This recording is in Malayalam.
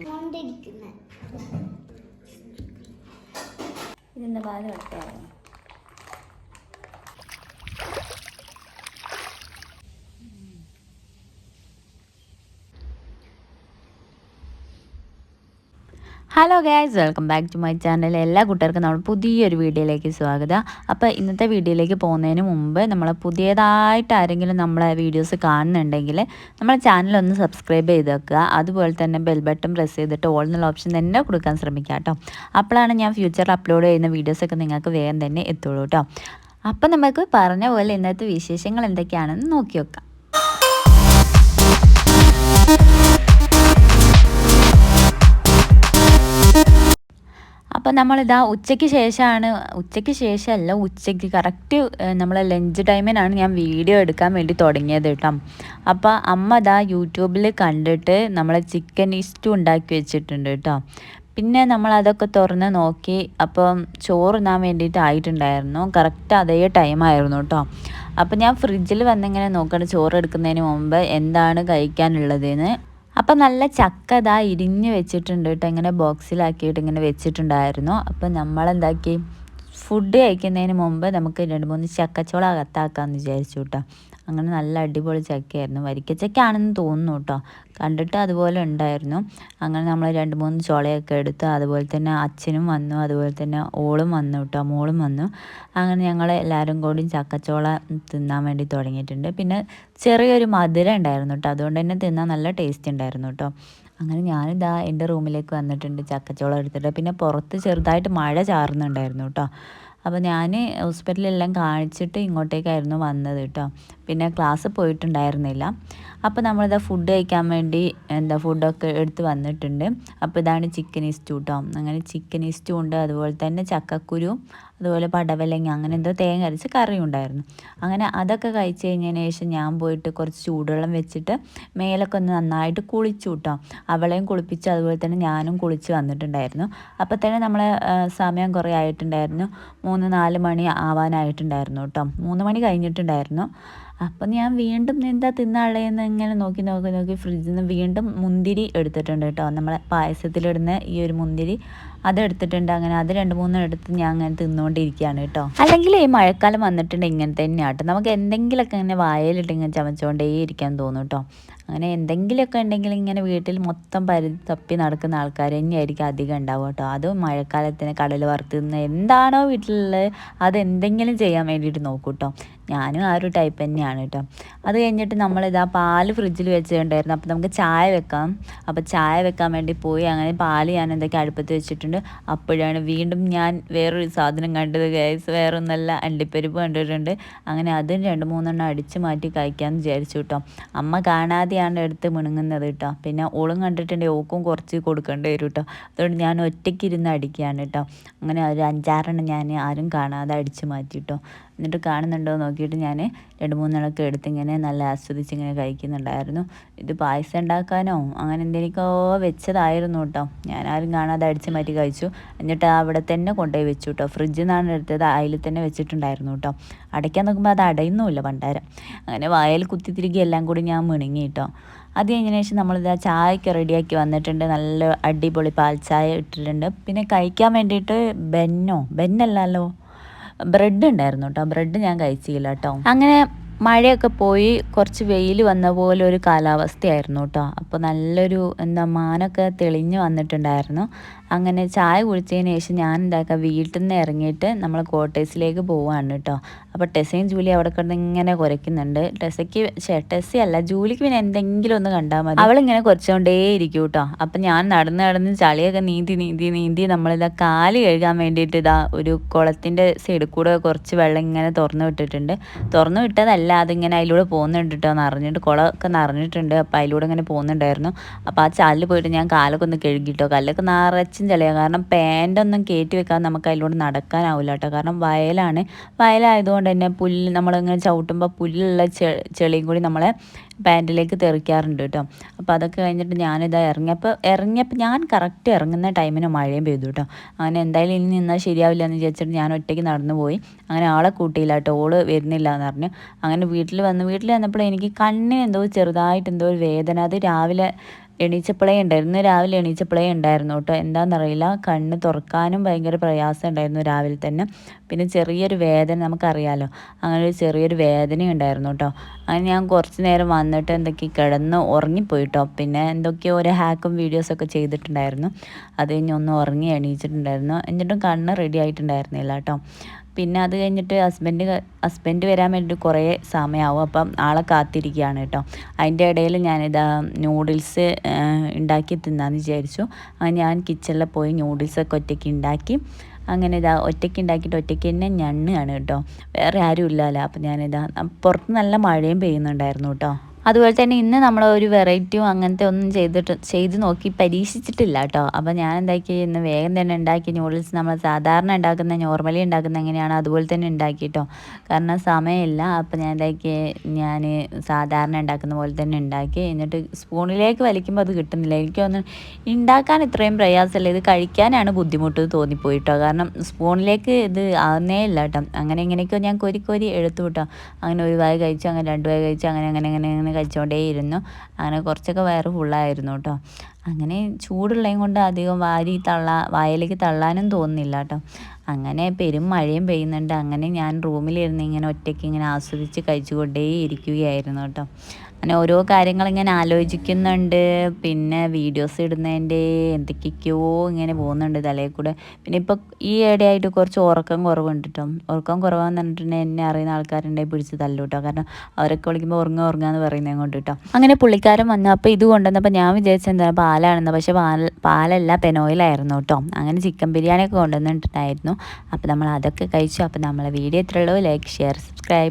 കൊണ്ടിരിക്കുന്നത് ഇതിന്റെ പാൽ കട്ടയായിരുന്നു hello guys welcome back to my channel എല്ലാ കുട്ടികൾക്കും നമ്മൾ പുതിയൊരു വീഡിയോയിലേക്ക് സ്വാഗതം. അപ്പോൾ ഇന്നത്തെ വീഡിയോയിലേക്ക് പോകുന്നതിന് മുമ്പ് നമ്മൾ പുതിയതായിട്ട് ആരെങ്കിലും നമ്മളെ വീഡിയോസ് കാണുന്നുണ്ടെങ്കിൽ നമ്മളെ ചാനൽ ഒന്ന് സബ്സ്ക്രൈബ് ചെയ്ത് വെക്കുക. അതുപോലെ തന്നെ ബെൽ ബട്ടൺ പ്രസ് ചെയ്തിട്ട് ഓൾ എന്നുള്ള ഓപ്ഷൻ തന്നെ കൊടുക്കാൻ ശ്രമിക്കുക കേട്ടോ. അപ്പോഴാണ് ഞാൻ ഫ്യൂച്ചറിൽ അപ്ലോഡ് ചെയ്യുന്ന വീഡിയോസൊക്കെ നിങ്ങൾക്ക് വേഗം തന്നെ എത്തുള്ളൂ കേട്ടോ. അപ്പം നമുക്ക് പറഞ്ഞ പോലെ ഇന്നത്തെ വിശേഷങ്ങൾ എന്തൊക്കെയാണെന്ന് നോക്കി വെക്കാം. അപ്പം നമ്മളിതാ ഉച്ചയ്ക്ക് ശേഷമാണ് ഉച്ചയ്ക്ക് ശേഷമല്ല ഉച്ചയ്ക്ക് കറക്റ്റ് നമ്മളെ ലഞ്ച് ടൈമിനാണ് ഞാൻ വീഡിയോ എടുക്കാൻ വേണ്ടി തുടങ്ങിയത് കേട്ടോ. അപ്പോൾ അമ്മ ഇതാ യൂട്യൂബിൽ കണ്ടിട്ട് നമ്മളെ ചിക്കൻ ഇസ്റ്റു ഉണ്ടാക്കി വെച്ചിട്ടുണ്ട് കേട്ടോ. പിന്നെ നമ്മൾ അതൊക്കെ തുറന്ന് നോക്കി അപ്പം ചോറ് തിന്നാൻ വേണ്ടിയിട്ട് ആയിട്ടുണ്ടായിരുന്നു. കറക്റ്റ് അതേ ടൈമായിരുന്നു കേട്ടോ. അപ്പം ഞാൻ ഫ്രിഡ്ജിൽ വന്നിങ്ങനെ നോക്കണം ചോറ് എടുക്കുന്നതിന് മുമ്പ് എന്താണ് കഴിക്കാനുള്ളതെന്ന്. അപ്പം നല്ല ചക്ക ഇതാ ഇരിഞ്ഞ് വെച്ചിട്ടുണ്ട് കേട്ടോ. ഇങ്ങനെ ബോക്സിലാക്കിയിട്ട് ഇങ്ങനെ വെച്ചിട്ടുണ്ടായിരുന്നു. അപ്പം നമ്മളെന്താക്കി? ഫുഡ് കഴിക്കുന്നതിന് മുമ്പ് നമുക്ക് രണ്ട് മൂന്ന് ചക്കച്ചോള അകത്താക്കാമെന്ന് വിചാരിച്ചു കേട്ടോ. അങ്ങനെ നല്ല അടിപൊളി ചക്കയായിരുന്നു. വരിക്കച്ചക്കയാണെന്ന് തോന്നുന്നു കേട്ടോ കണ്ടിട്ട് അതുപോലെ ഉണ്ടായിരുന്നു. അങ്ങനെ നമ്മൾ രണ്ട് മൂന്ന് ചോളയൊക്കെ എടുത്ത് അതുപോലെ തന്നെ അച്ഛനും വന്നു. അതുപോലെ തന്നെ ഓളും വന്നു കേട്ടോ മോളും വന്നു. അങ്ങനെ ഞങ്ങൾ എല്ലാവരും കൂടി ചക്കച്ചോള തിന്നാൻ വേണ്ടി തുടങ്ങിയിട്ടുണ്ട്. പിന്നെ ചെറിയൊരു മധുരം ഉണ്ടായിരുന്നു കേട്ടോ അതുകൊണ്ട് തന്നെ തിന്നാൻ നല്ല ടേസ്റ്റ് ഉണ്ടായിരുന്നു കേട്ടോ അങ്ങനെ ഞാനിതാ എന്റെ റൂമിലേക്ക് വന്നിട്ടുണ്ട് ചക്കച്ചോളം എടുത്തിട്ട്. പിന്നെ പുറത്ത് ചെറുതായിട്ട് മഴ ചാറുന്നുണ്ടായിരുന്നു കേട്ടോ അപ്പോൾ ഞാൻ ഹോസ്പിറ്റലെല്ലാം കാണിച്ചിട്ട് ഇങ്ങോട്ടേക്കായിരുന്നു വന്നത് കേട്ടോ പിന്നെ ക്ലാസ് പോയിട്ടുണ്ടായിരുന്നില്ല. അപ്പോൾ നമ്മളിതാ ഫുഡ് കഴിക്കാൻ വേണ്ടി എന്താ ഫുഡൊക്കെ എടുത്ത് വന്നിട്ടുണ്ട്. അപ്പോൾ ഇതാണ് ചിക്കൻ ഇസ്റ്റു കേട്ടോ അങ്ങനെ ചിക്കൻ ഇസ്റ്റു ഉണ്ട് അതുപോലെ തന്നെ ചക്കക്കുരു അതുപോലെ പടവലങ്ങ അങ്ങനെ എന്തോ തേങ്ങ അരച്ച് കറി ഉണ്ടായിരുന്നു അങ്ങനെ അതൊക്കെ കഴിച്ച് കഴിഞ്ഞതിന് ശേഷം ഞാൻ പോയിട്ട് കുറച്ച് ചൂടുവെള്ളം വെച്ചിട്ട് മേലൊക്കെ ഒന്ന് നന്നായിട്ട് കുളിച്ചു കേട്ടോ അവളെയും കുളിപ്പിച്ച് അതുപോലെ തന്നെ ഞാനും കുളിച്ച് വന്നിട്ടുണ്ടായിരുന്നു. അപ്പോൾ തന്നെ നമ്മളെ സമയം കുറേ ആയിട്ടുണ്ടായിരുന്നു. മൂന്ന് നാല് മണി ആവാനായിട്ടുണ്ടായിരുന്നു കേട്ടോ മൂന്ന് മണി കഴിഞ്ഞിട്ടുണ്ടായിരുന്നു. അപ്പം ഞാൻ വീണ്ടും എന്താ തിന്നാളേന്ന് ഇങ്ങനെ നോക്കി നോക്കി നോക്കി ഫ്രിഡ്ജിൽ നിന്ന് വീണ്ടും മുന്തിരി എടുത്തിട്ടുണ്ട് കേട്ടോ നമ്മളെ പായസത്തിലിടുന്ന ഈ ഒരു മുന്തിരി. അതെടുത്തിട്ടുണ്ട്. അങ്ങനെ അത് രണ്ട് മൂന്നും എടുത്ത് ഞാൻ അങ്ങനെ തിന്നുകൊണ്ടിരിക്കുകയാണ് കേട്ടോ. അല്ലെങ്കിൽ ഈ മഴക്കാലം വന്നിട്ടുണ്ട് ഇങ്ങനെ തന്നെയാട്ടോ നമുക്ക് എന്തെങ്കിലുമൊക്കെ ഇങ്ങനെ വായലിട്ട് ഇങ്ങനെ ചമച്ചുകൊണ്ടേ ഇരിക്കാൻ തോന്നും കേട്ടോ. അങ്ങനെ എന്തെങ്കിലുമൊക്കെ ഉണ്ടെങ്കിൽ ഇങ്ങനെ വീട്ടിൽ മൊത്തം പരി തപ്പി നടക്കുന്ന ആൾക്കാർ തന്നെയായിരിക്കും അധികം ഉണ്ടാവുക കേട്ടോ. അത് മഴക്കാലത്തിന് കടൽ വറുത്തുന്ന എന്താണോ വീട്ടിലുള്ളത് അത് എന്തെങ്കിലും ചെയ്യാൻ വേണ്ടിയിട്ട് നോക്കൂ കേട്ടോ. ഞാനും ആ ഒരു ടൈപ്പ് തന്നെയാണ് കേട്ടോ. അത് കഴിഞ്ഞിട്ട് നമ്മളിതാ പാൽ ഫ്രിഡ്ജിൽ വെച്ചിട്ടുണ്ടായിരുന്നു. അപ്പോൾ നമുക്ക് ചായ വെക്കാം. അപ്പോൾ ചായ വെക്കാൻ വേണ്ടി പോയി അങ്ങനെ പാൽ ഞാൻ എന്തൊക്കെ അടുപ്പത്ത് വെച്ചിട്ടുണ്ട്. അപ്പോഴാണ് വീണ്ടും ഞാൻ വേറൊരു സാധനം കണ്ടത് ഗ്യാസ് വേറൊന്നല്ല അണ്ടിപ്പരിപ്പ് കണ്ടിട്ടുണ്ട്. അങ്ങനെ അതും രണ്ട് മൂന്നെണ്ണം അടിച്ച് മാറ്റി കഴിക്കാമെന്ന് വിചാരിച്ചു കേട്ടോ. അമ്മ കാണാതെയാണ് എടുത്ത് മിണുങ്ങുന്നത് കേട്ടോ പിന്നെ ഓളും കണ്ടിട്ടുണ്ടെങ്കിൽ ഓക്കും കുറച്ച് കൊടുക്കേണ്ടി വരും കേട്ടോ അതുകൊണ്ട് ഞാൻ ഒറ്റയ്ക്ക് ഇരുന്ന് അടിക്കുകയാണ് കേട്ടോ അങ്ങനെ ഒരു അഞ്ചാറെണ്ണം ഞാൻ ആരും കാണാതെ അടിച്ച് മാറ്റി കേട്ടോ എന്നിട്ട് കാണുന്നുണ്ടോ നോക്കിയിട്ട് ഞാൻ രണ്ട് മൂന്നെണ്ണമൊക്കെ എടുത്ത് ഇങ്ങനെ നല്ല ആസ്വദിച്ച് ഇങ്ങനെ കഴിക്കുന്നുണ്ടായിരുന്നു. ഇത് പായസം ഉണ്ടാക്കാനോ അങ്ങനെ എന്തെങ്കിലുമൊക്കെ വെച്ചതായിരുന്നു കേട്ടോ. ഞാൻ ആരും കാണാതെ അടിച്ച് മാറ്റി കഴിച്ചു. എന്നിട്ട് അവിടെ തന്നെ കൊണ്ടുപോയി വെച്ചു കേട്ടോ. ഫ്രിഡ്ജിൽ നിന്നാണ് എടുത്തത്. അതിൽ തന്നെ വെച്ചിട്ടുണ്ടായിരുന്നു കേട്ടോ. അടയ്ക്കാൻ നോക്കുമ്പോൾ അത് അടയുന്നുമില്ല പണ്ടാരം. അങ്ങനെ വായൽ കുത്തിത്തിരികി എല്ലാം കൂടി ഞാൻ മിണുങ്ങി കേട്ടോ. അത് കഴിഞ്ഞതിന് ശേഷം നമ്മളിത് ചായക്ക് റെഡിയാക്കി വന്നിട്ടുണ്ട്. നല്ല അടിപൊളി പാൽ ചായ ഇട്ടിട്ടുണ്ട്. പിന്നെ കഴിക്കാൻ വേണ്ടിയിട്ട് ബെന്നോ? ബെന്നല്ലല്ലോ? ബ്രെഡ് ഉണ്ടായിരുന്നു കേട്ടോ. ബ്രെഡ് ഞാൻ കഴിച്ചില്ല കേട്ടോ. അങ്ങനെ മഴയൊക്കെ പോയി കുറച്ച് വെയിൽ വന്ന പോലെ ഒരു കാലാവസ്ഥയായിരുന്നു കേട്ടോ. അപ്പോൾ നല്ലൊരു എന്താ മാനൊക്കെ തെളിഞ്ഞു വന്നിട്ടുണ്ടായിരുന്നു. അങ്ങനെ ചായ കുടിച്ചതിന് ശേഷം ഞാൻ എന്താക്കുക വീട്ടിൽ നിന്ന് ഇറങ്ങിയിട്ട് നമ്മൾ കോട്ടേഴ്സിലേക്ക് പോവാണ് കേട്ടോ. അപ്പോൾ ടെസയും ജൂലി അവിടെ കിടന്ന് ഇങ്ങനെ കുരയ്ക്കുന്നുണ്ട്. ടെസയ്ക്ക് ടെസി അല്ല ജൂലിക്ക് പിന്നെ എന്തെങ്കിലും ഒന്ന് കണ്ടാൽ മതി. അവളിങ്ങനെ കുറച്ചുകൊണ്ടേ ഇരിക്കും കേട്ടോ. അപ്പം ഞാൻ നടന്ന് നടന്ന് ചളിയൊക്കെ നീന്തി നീന്തി നീന്തി നമ്മളിതാ കാൽ കഴുകാൻ വേണ്ടിയിട്ട് ഇതാ ഒരു കുളത്തിന്റെ സൈഡിൽ കൂടെ കുറച്ച് വെള്ളം ഇങ്ങനെ തുറന്നു വിട്ടിട്ടുണ്ട്. തുറന്നു വിട്ടതല്ല അതിങ്ങനെ അതിലൂടെ പോകുന്നുണ്ട് കേട്ടോ നിറഞ്ഞിട്ട് കുളമൊക്കെ നിറഞ്ഞിട്ടുണ്ട്. അപ്പോൾ അതിലൂടെ ഇങ്ങനെ പോകുന്നുണ്ടായിരുന്നു. അപ്പോൾ ആ ചാലിൽ പോയിട്ട് ഞാൻ കാലൊക്കെ ഒന്ന് കഴുകിട്ടോ. കല്ലൊക്കെ നിറച്ചും ചളിയാണ് കാരണം പാന്റൊന്നും കയറ്റി വെക്കാതെ നമുക്ക് അതിലൂടെ നടക്കാനാവില്ല കേട്ടോ കാരണം വയലാണ്. വയലായതുകൊണ്ട് തന്നെ പുല്ല് നമ്മളിങ്ങനെ ചവിട്ടുമ്പോൾ പുല്ലുള്ള ചെളിയും കൂടി നമ്മളെ പാന്റിലേക്ക് തെറിക്കാറുണ്ട് കേട്ടോ. അപ്പോൾ അതൊക്കെ കഴിഞ്ഞിട്ട് ഞാനിതാ ഇറങ്ങിയപ്പോൾ ഇറങ്ങിയപ്പോൾ ഞാൻ കറക്റ്റ് ഇറങ്ങുന്ന ടൈമിന് മഴയും പെയ്തു കേട്ടോ. അങ്ങനെ എന്തായാലും ഇനി നിന്നാൽ ശരിയാവില്ല എന്ന് വിചാരിച്ചിട്ട് ഞാൻ ഒറ്റയ്ക്ക് നടന്നു പോയി അങ്ങനെ ആളെ കൂട്ടിയില്ല കേട്ടോ. ഓൾ വരുന്നില്ല എന്ന് പറഞ്ഞു. അങ്ങനെ വീട്ടിൽ വന്ന്. വീട്ടിൽ വന്നപ്പോൾ എനിക്ക് കണ്ണിന് എന്തോ ചെറുതായിട്ട് എന്തോ ഒരു വേദന. അത് രാവിലെ എണീച്ചപ്പോഴേ ഉണ്ടായിരുന്നു. രാവിലെ എണീച്ചപ്പോഴേ ഉണ്ടായിരുന്നു കേട്ടോ. എന്താണെന്നറിയില്ല കണ്ണ് തുറക്കാനും ഭയങ്കര പ്രയാസം ഉണ്ടായിരുന്നു രാവിലെ തന്നെ. പിന്നെ ചെറിയൊരു വേദന നമുക്കറിയാലോ. അങ്ങനെ ഒരു ചെറിയൊരു വേദന ഉണ്ടായിരുന്നു കേട്ടോ. അങ്ങനെ ഞാൻ കുറച്ച് നേരം വന്നിട്ട് എന്തൊക്കെ കിടന്ന് ഉറങ്ങിപ്പോയിട്ടോ പിന്നെ എന്തൊക്കെയോ ഒരു ഹാക്കും വീഡിയോസൊക്കെ ചെയ്തിട്ടുണ്ടായിരുന്നു. അത് കഴിഞ്ഞ് ഒന്ന് ഉറങ്ങി എണീച്ചിട്ടുണ്ടായിരുന്നു. എന്നിട്ടും കണ്ണ് റെഡി ആയിട്ടുണ്ടായിരുന്നില്ല കേട്ടോ. പിന്നെ അത് കഴിഞ്ഞിട്ട് ഹസ്ബൻഡ് ഹസ്ബൻഡ് വരാൻ വേണ്ടി കുറേ സമയമാവും അപ്പം ആളെ കാത്തിരിക്കുകയാണ് കേട്ടോ. അതിന്റെ ഇടയിൽ ഞാനിതാ നൂഡിൽസ് ഉണ്ടാക്കി തിന്നാന്ന് വിചാരിച്ചു. ഞാൻ കിച്ചണിൽ പോയി നൂഡിൽസൊക്കെ ഒറ്റയ്ക്ക് ഉണ്ടാക്കി. അങ്ങനെ ഇതാ ഒറ്റയ്ക്ക് ഉണ്ടാക്കിയിട്ട് ഒറ്റയ്ക്ക് തന്നെ ഞണ്ണാണ് കേട്ടോ. വേറെ ആരും ഇല്ലല്ലോ അപ്പം ഞാനിതാ പുറത്ത് നല്ല മഴയും പെയ്യുന്നുണ്ടായിരുന്നു കേട്ടോ. അതുപോലെ തന്നെ ഇന്ന് നമ്മൾ ഒരു വെറൈറ്റിയും അങ്ങനത്തെ ഒന്നും ചെയ്തിട്ട് ചെയ്ത് നോക്കി പരീക്ഷിച്ചിട്ടില്ല കേട്ടോ അപ്പോൾ ഞാൻ എന്താക്കി ഇന്ന് വേഗം തന്നെ ഉണ്ടാക്കി. നൂഡിൽസ് നമ്മൾ സാധാരണ ഉണ്ടാക്കുന്ന നോർമലി ഉണ്ടാക്കുന്ന എങ്ങനെയാണ് അതുപോലെ തന്നെ ഉണ്ടാക്കി കാരണം സമയമില്ല. അപ്പോൾ ഞാൻ എന്താക്കി ഞാൻ സാധാരണ ഉണ്ടാക്കുന്ന പോലെ തന്നെ ഉണ്ടാക്കി. എന്നിട്ട് സ്പൂണിലേക്ക് വലിക്കുമ്പോൾ അത് കിട്ടുന്നില്ല. എനിക്ക് തോന്നുന്നു ഉണ്ടാക്കാൻ ഇത്രയും പ്രയാസമല്ല. ഇത് കഴിക്കാനാണ് ബുദ്ധിമുട്ട് തോന്നിപ്പോയി കേട്ടോ കാരണം സ്പൂണിലേക്ക് ഇത് ആകുന്നേ ഇല്ല കേട്ടോ അങ്ങനെ ഇങ്ങനെയൊക്കെ ഞാൻ കോരി കോരി എടുത്തു കേട്ടോ അങ്ങനെ ഒരു വായ കഴിച്ചു അങ്ങനെ രണ്ട് വായ കഴിച്ചു അങ്ങനെ അങ്ങനെ അങ്ങനെ അങ്ങനെ കഴിച്ചുകൊണ്ടേയിരുന്നു അങ്ങനെ കുറച്ചൊക്കെ വയറ് ഫുള്ളായിരുന്നു കേട്ടോ. അങ്ങനെ ചൂടുള്ളതും കൊണ്ട് അധികം വാരി തള്ള വായലേക്ക് തള്ളാനും തോന്നുന്നില്ല കേട്ടോ. അങ്ങനെ പെരും മഴയും പെയ്യുന്നുണ്ട്. അങ്ങനെ ഞാൻ റൂമിലിരുന്ന് ഇങ്ങനെ ഒറ്റയ്ക്ക് ഇങ്ങനെ ആസ്വദിച്ച് കഴിച്ചുകൊണ്ടേ ഇരിക്കുകയായിരുന്നു കേട്ടോ. അങ്ങനെ ഓരോ കാര്യങ്ങൾ ഇങ്ങനെ ആലോചിക്കുന്നുണ്ട്. പിന്നെ വീഡിയോസ് ഇടുന്നതിന്റെ എന്തൊക്കെയൊക്കെയോ ഇങ്ങനെ പോകുന്നുണ്ട് തലയിൽ കൂടെ. പിന്നെ ഇപ്പോൾ ഈ ഇടയായിട്ട് കുറച്ച് ഉറക്കം കുറവുണ്ട് കേട്ടോ ഉറക്കം കുറവാന്ന് പറഞ്ഞിട്ടുണ്ടെങ്കിൽ എന്നെ അറിയുന്ന ആൾക്കാരുണ്ടെങ്കിൽ പിടിച്ച് തല്ലു കേട്ടോ കാരണം അവരൊക്കെ വിളിക്കുമ്പോൾ ഉറങ്ങുക ഉറങ്ങുക എന്ന് പറയുന്നത് കൊണ്ട് കേട്ടോ അങ്ങനെ പുള്ളിക്കാരൻ വന്നു. അപ്പോൾ ഇത് കൊണ്ടുവന്നപ്പോൾ ഞാൻ വിചാരിച്ചത് എന്താ പാലാണെന്ന്. പക്ഷേ പാൽ പാലല്ല പെനോയിലായിരുന്നു കേട്ടോ അങ്ങനെ ചിക്കൻ ബിരിയാണിയൊക്കെ കൊണ്ടുവന്നിട്ടുണ്ടായിരുന്നു. അപ്പോൾ നമ്മൾ അതൊക്കെ കഴിച്ചു. അപ്പോൾ നമ്മളെ വീഡിയോ എത്രയുള്ളൂ ലൈക്ക് ഷെയർ സബ്സ്ക്രൈബ്